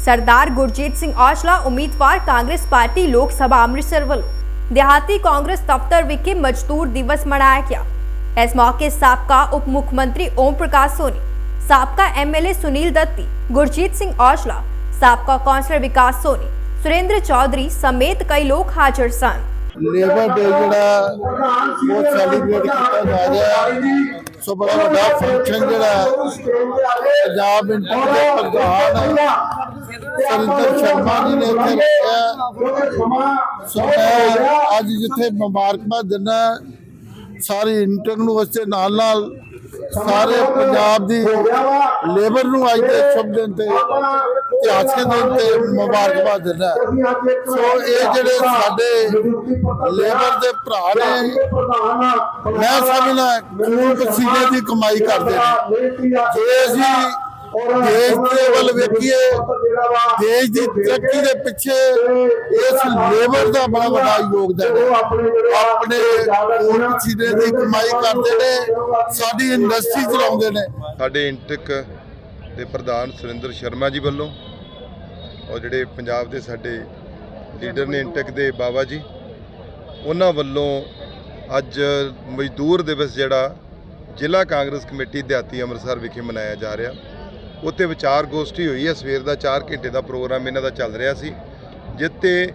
ਸਰਦਾਰ ਗੁਰਜੀਤ ਸਿੰਘ ਔਜਲਾ ਉਮੀਦਵਾਰ ਕਾਂਗਰਸ ਪਾਰਟੀ ਲੋਕ ਸਭਾ ਅੰਮ੍ਰਿਤਸਰ ਵੱਲੋਂ ਦਿਹਾਤੀ ਕਾਂਗਰਸ ਦਫ਼ਤਰ ਵਿਖੇ ਮਜ਼ਦੂਰ ਦਿਵਸ ਮਨਾਇਆ ਗਿਆ ਇਸ ਮੌਕੇ ਸਾਬਕਾ ਉਪ ਮੁੱਖ ਮੰਤਰੀ ਓਮ ਪ੍ਰਕਾਸ਼ ਸੋਨੀ ਸਾਬਕਾ ਐਮਐਲਏ ਸੁਨੀਲ ਦੱਤੀ ਗੁਰਜੀਤ ਸਿੰਘ ਔਜਲਾ ਸਾਬਕਾ ਕੌਂਸਲਰ ਵਿਕਾਸ ਸੋਨੀ ਸੁਰੇਂਦਰ ਚੌਧਰੀ ਸਮੇਤ ਕਈ ਲੋਕ ਹਾਜ਼ਰ ਸਨ ਲੇਬਰ ਡੇ ਜਿਹੜਾ ਬਹੁਤ ਸੈਲੀਬ੍ਰੇਟ ਕੀਤਾ ਜਾ ਰਿਹਾ ਹੈ ਸੋ ਬੜਾ ਵੱਡਾ ਫੰਕਸ਼ਨ ਜਿਹੜਾ ਪੰਜਾਬ ਇੰਟਰ ਪ੍ਰਧਾਨ ਸਰਿੰਦਰ ਸ਼ਰਮਾ ਜੀ ਨੇ ਇੱਥੇ ਰੱਖਿਆ ਸੋ ਮੈਂ ਅੱਜ ਜਿੱਥੇ ਮੁਬਾਰਕਬਾਦ ਦਿੰਦਾ, ਸਾਰੀ ਇੰਟਰ ਨੂੰ ਉਸਦੇ ਨਾਲ ਨਾਲ ਸਾਰੇ ਪੰਜਾਬ ਦੀ ਲੇਬਰ ਨੂੰ ਅੱਜ ਦੇ ਸ਼ੁਭ ਦਿਨ ਤੇ ਇਤਿਹਾਸਕ ਦਿਨ ਤੇ ਮੁਬਾਰਕਬਾਦ ਦਿੰਦਾ ਸੋ ਇਹ ਜਿਹੜੇ ਸਾਡੇ ਲੇਬਰ ਦੇ ਭਰਾ ਨੇ ਮੈਂ ਸਮਝਦਾ ਖੂਨ ਪਸੀਨੇ ਦੀ ਕਮਾਈ ਕਰਦੇ ਨੇ। ਜੇ ਅਸੀਂ ਦੇਸ਼ ਦੇ ਵੱਲ ਵੇਖੀਏ ਦੇਸ਼ ਦੀ ਤਰੱਕੀ ਦੇ ਪਿੱਛੇ ਇਸ ਲੇਬਰ ਦਾ ਬੜਾ ਵੱਡਾ ਯੋਗਦਾਨ ਹੈ। ਆਪਣੇ ਖੂਨ ਪਸੀਨੇ ਦੀ ਕਮਾਈ ਕਰਦੇ ਨੇ ਸਾਡੀ ਇੰਡਸਟਰੀ ਚਲਾਉਂਦੇ ਨੇ। ਸਾਡੇ ਇੰਟਕ ਦੇ ਪ੍ਰਧਾਨ ਸੁਰਿੰਦਰ ਸ਼ਰਮਾ ਜੀ ਵੱਲੋਂ ਔਰ ਜਿਹੜੇ ਪੰਜਾਬ ਦੇ ਸਾਡੇ ਲੀਡਰ ਨੇ ਇੰਟਕ ਦੇ ਬਾਬਾ ਜੀ ਉਹਨਾਂ ਵੱਲੋਂ ਅੱਜ ਮਜ਼ਦੂਰ ਦਿਵਸ ਜਿਹੜਾ ਜ਼ਿਲ੍ਹਾ ਕਾਂਗਰਸ ਕਮੇਟੀ ਦਿਹਾਤੀ ਅੰਮ੍ਰਿਤਸਰ ਵਿਖੇ ਮਨਾਇਆ ਜਾ ਰਿਹਾ। ਉੱਥੇ ਵਿਚਾਰ ਗੋਸ਼ਟੀ ਹੋਈ ਹੈ, ਸਵੇਰ ਦਾ 4 ਘੰਟੇ ਦਾ ਪ੍ਰੋਗਰਾਮ ਇਹਨਾਂ ਦਾ ਚੱਲ ਰਿਹਾ ਸੀ ਜਿੱਤੇ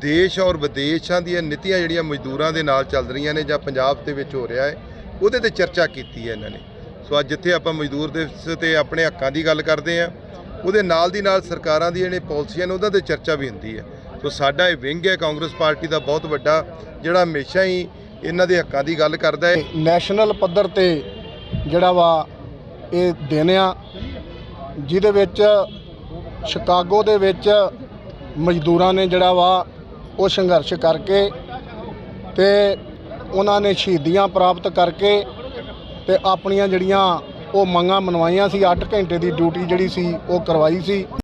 ਦੇਸ਼ ਔਰ ਵਿਦੇਸ਼ਾਂ ਦੀਆਂ ਨੀਤੀਆਂ ਜਿਹੜੀਆਂ ਮਜ਼ਦੂਰਾਂ ਦੇ ਨਾਲ ਚੱਲ ਰਹੀਆਂ ਨੇ ਜਾਂ ਪੰਜਾਬ ਦੇ ਵਿੱਚ ਹੋ ਰਿਹਾ ਹੈ, ਉਹਦੇ ਤੇ ਚਰਚਾ ਕੀਤੀ ਹੈ ਇਹਨਾਂ ਨੇ। ਸੋ ਅੱਜ ਜਿੱਥੇ ਆਪਾਂ ਮਜ਼ਦੂਰ ਦਿਵਸ ਤੇ ਆਪਣੇ ਹੱਕਾਂ ਦੀ ਗੱਲ ਕਰਦੇ ਆ ਉਹਦੇ ਨਾਲ ਦੀ ਨਾਲ ਸਰਕਾਰਾਂ ਦੀਆਂ ਜਿਹੜੇ ਪਾਲਿਸੀਆਂ ਨੇ ਉਹਨਾਂ ਤੇ ਚਰਚਾ ਵੀ ਹੁੰਦੀ ਹੈ। ਸੋ ਸਾਡਾ ਇਹ ਵਿੰਗ ਹੈ, ਕਾਂਗਰਸ ਪਾਰਟੀ ਦਾ ਬਹੁਤ ਵੱਡਾ, ਜਿਹੜਾ ਹਮੇਸ਼ਾ ਹੀ ਇਹਨਾਂ ਦੇ ਹੱਕਾਂ ਦੀ ਗੱਲ ਕਰਦਾ ਹੈ। ਨੈਸ਼ਨਲ ਪੱਧਰ ਤੇ ਜਿਹੜਾ ਵਾ ਇਹ ਦਿਨ ਆ ਜਿਹਦੇ ਵਿੱਚ ਸ਼ਿਕਾਗੋ ਦੇ ਵਿੱਚ ਮਜ਼ਦੂਰਾਂ ਨੇ ਜਿਹੜਾ ਵਾ ਉਹ ਸੰਘਰਸ਼ ਕਰਕੇ ਤੇ ਉਹਨਾਂ ਨੇ ਸ਼ਹੀਦੀਆਂ ਪ੍ਰਾਪਤ ਕਰਕੇ ਤੇ ਆਪਣੀਆਂ ਜਿਹੜੀਆਂ ਉਹ ਮੰਗਾਂ ਮਨਵਾਈਆਂ ਸੀ 8 ਘੰਟੇ ਦੀ ਡਿਊਟੀ ਜਿਹੜੀ ਸੀ ਉਹ ਕਰਵਾਈ ਸੀ।